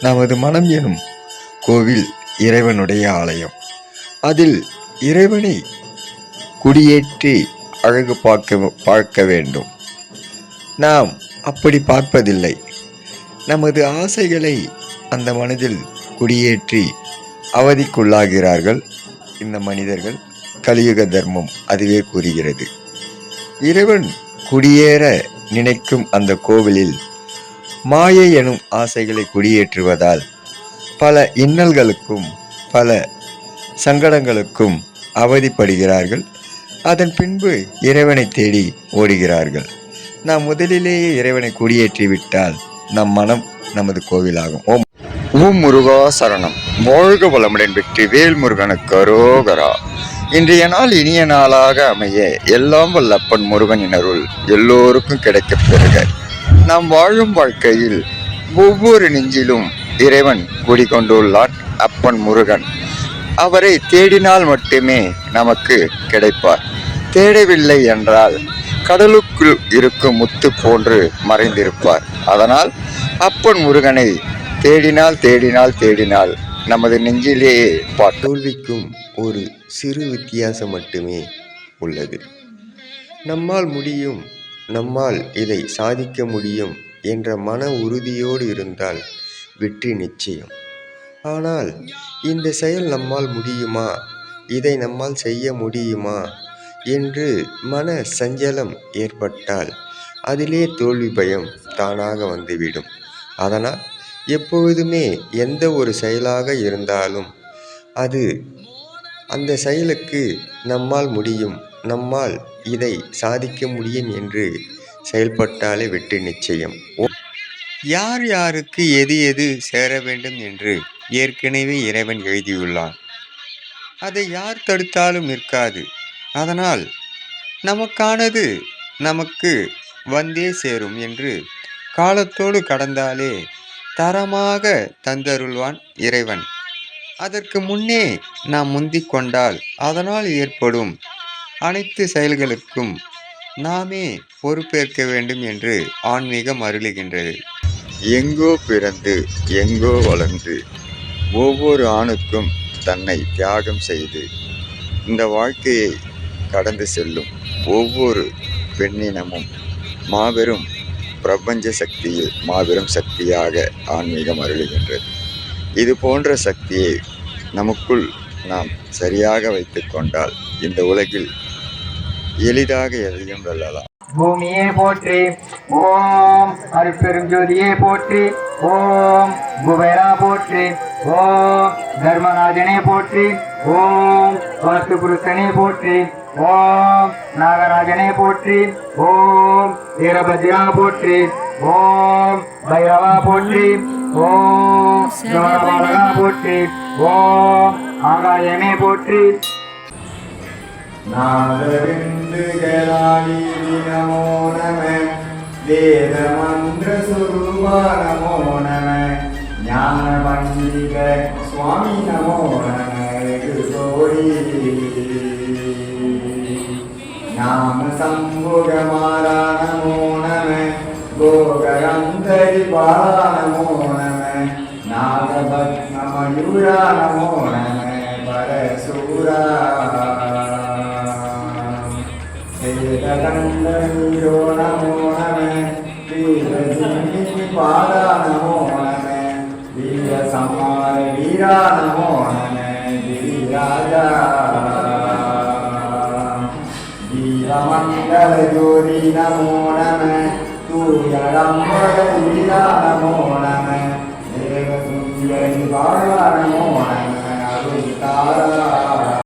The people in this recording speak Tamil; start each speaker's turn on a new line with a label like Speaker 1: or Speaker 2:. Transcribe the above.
Speaker 1: நமது மனம் எனும் கோவில் இறைவனுடைய ஆலயம். அதில் இறைவனை குடியேற்றி அழகு பார்க்க பார்க்க வேண்டும். நாம் அப்படி பார்ப்பதில்லை. நமது ஆசைகளை அந்த மனதில் குடியேற்றி அவதிக்குள்ளாகிறார்கள். இந்த மனிதர்கள் கலியுக தர்மம் அதுவே கூறுகிறது. இறைவன் குடியேற நினைக்கும் அந்த கோவிலில் மாயை எனும் ஆசைகளை குடியேற்றுவதால் பல இன்னல்களுக்கும் பல சங்கடங்களுக்கும் அவதிப்படுகிறார்கள். அதன் பின்பு இறைவனை தேடி ஓடுகிறார்கள். நாம் முதலிலேயே இறைவனை குடியேற்றி விட்டால் நம் மனம் நமது கோவிலாகும். ஓம். ஓம் முருகா சரணம். வாழ்க வளமுடன் வெற்றி வேல் முருகனுக்கு அரோகரா. இன்றைய நாள் இனிய நாளாக அமைய எல்லாம் வல்லப்பன் முருகன் அருள் எல்லோருக்கும் கிடைக்கப் பெறுக. நாம் வாழும் வாழ்க்கையில் ஒவ்வொரு நெஞ்சிலும் இறைவன் குடிகொண்டுள்ளான் அப்பன் முருகன். அவரை தேடினால் மட்டுமே நமக்கு கிடைப்பார். தேடவில்லை என்றால் கடலுக்குள் இருக்கும் முத்து போன்று மறைந்திருப்பார். அதனால் அப்பன் முருகனை தேடினால் தேடினால் தேடினால் நமது நெஞ்சிலேயே தோல்விக்கும் ஒரு சிறு வித்தியாசம் மட்டுமே உள்ளது. நம்மால் முடியும் நம்மால் இதை சாதிக்க முடியும் என்ற மன உறுதியோடு இருந்தால் வெற்றி நிச்சயம். ஆனால் இந்த செயல் நம்மால் முடியுமா? இதை நம்மால் செய்ய முடியுமா? என்று மன சஞ்சலம் ஏற்பட்டால் அதிலே தோல்வி பயம் தானாக வந்துவிடும். அதனால் எப்பொழுதுமே எந்த ஒரு செயலாக இருந்தாலும் அது அந்த செயலுக்கு நம்மால் முடியும் நம்மால் இதை சாதிக்க முடியும் என்று செயல்பட்டாலே வெற்றி நிச்சயம். ஓ- யார் யாருக்கு எது எது சேர வேண்டும் என்று ஏற்கனவே இறைவன் எழுதியுள்ளான். அதை யார் தடுத்தாலும் நிற்காது. அதனால் நமக்கானது நமக்கு வந்தே சேரும் என்று காலத்தோடு கடந்தாலே தரமாக தந்தருள்வான் இறைவன். அதற்கு முன்னே நாம் முந்திக் கொண்டால் அதனால் ஏற்படும் அனைத்து செயல்களுக்கும் நாமே பொறுப்பேற்க வேண்டும் என்று ஆன்மீகம் அருளுகின்றது. எங்கோ பிறந்து எங்கோ வளர்ந்து ஒவ்வொரு ஆணுக்கும் தன்னை தியாகம் செய்து இந்த வாழ்க்கையை கடந்து செல்லும் ஒவ்வொரு பெண்ணினமும் மாபெரும் பிரபஞ்ச சக்தியில் மாபெரும் சக்தியாக ஆன்மீகம் அருளுகின்றது. இது போன்ற சக்தியை நமக்குள் நாம் சரியாக வைத்துக் கொண்டால் இந்த உலகில் எளிதாக எதையும் வெல்லலாம்.
Speaker 2: பூமியே போற்றி ஓம் அருட்பெருஞ்சோதியே போற்றி ஓம் குபேரா போற்றி ஓம் தர்மராஜனே போற்றி ஓம் வாஸ்து புருஷனே போற்றி ஓம் நாகராஜனே போற்றி ஓம் வீரபத்ரா போற்றி ஓம் பைரவா போற்றி ஓம் போற்றி. ஓம் ஆகாயமே போற்றி.
Speaker 3: நாகரிந்துகளாகி நமோ நம வேத மந்திர சுரூபா நமோ நம ஞான பண்டித சுவாமி நமோ நம கோடி நாம சம்புகமாரா நமோ நம கோகரந்தரி பாலா சூரா நமோ நம பரசூரா கடந்தோ நமோ நம வீரசிங்கி பாடா நமோ நம வீர சமார வீரா நமோ நம ஜோதி நமோ நம தூயடம்பர வீரா நமோ நம. உங்கள் பாராயணம் அதுவும் தாராயணம்